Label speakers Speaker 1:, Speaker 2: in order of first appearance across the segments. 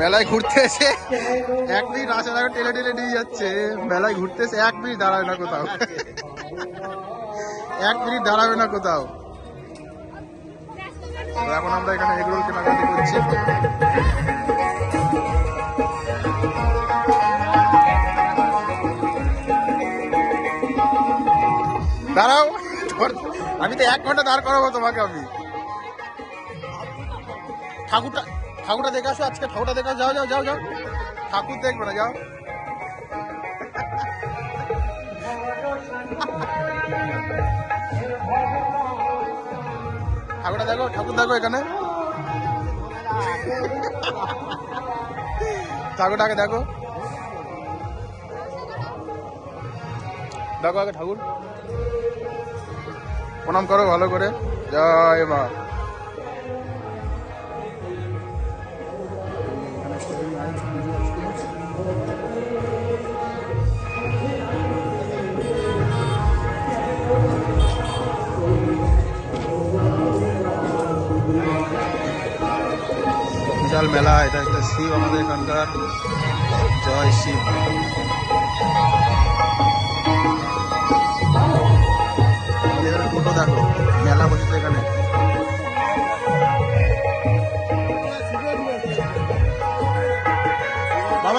Speaker 1: মেলায় ঘুরতে এসে এক মিনিট আসে না টেলে টেলে নিয়ে যাচ্ছে। মেলায় ঘুরতে এসে এক মিনিট দাঁড়াবে না কোথাও। এক মিনিট দাঁড়াবে না কোথাও। এখন আমরা এখানে এগরোল কেনাকাটি করছি। দাঁড়াও, আমি তো এক ঘণ্টা দাঁড় করাবো তোমাকে আমি। ঠাকুরটা ঠাকুরটা দেখে আসো, আজকে ঠাকুরটা দেখে যাও যাও যাও যাও। ঠাকুর দেখবে না, যাও। ঠাকুরটা দেখো, ঠাকুর দেখো এখানে। ঠাকুরটাকে দেখো। দেখো আগে ঠাকুর। প্রণাম করো ভালো করে। জয় মা। বিশাল মেলা এটা একটা শিব আমাদের এখানকার। জয় শিব।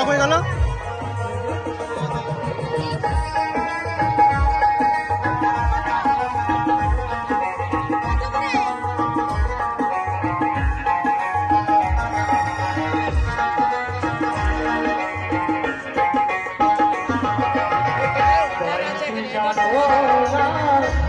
Speaker 1: कोई Oh,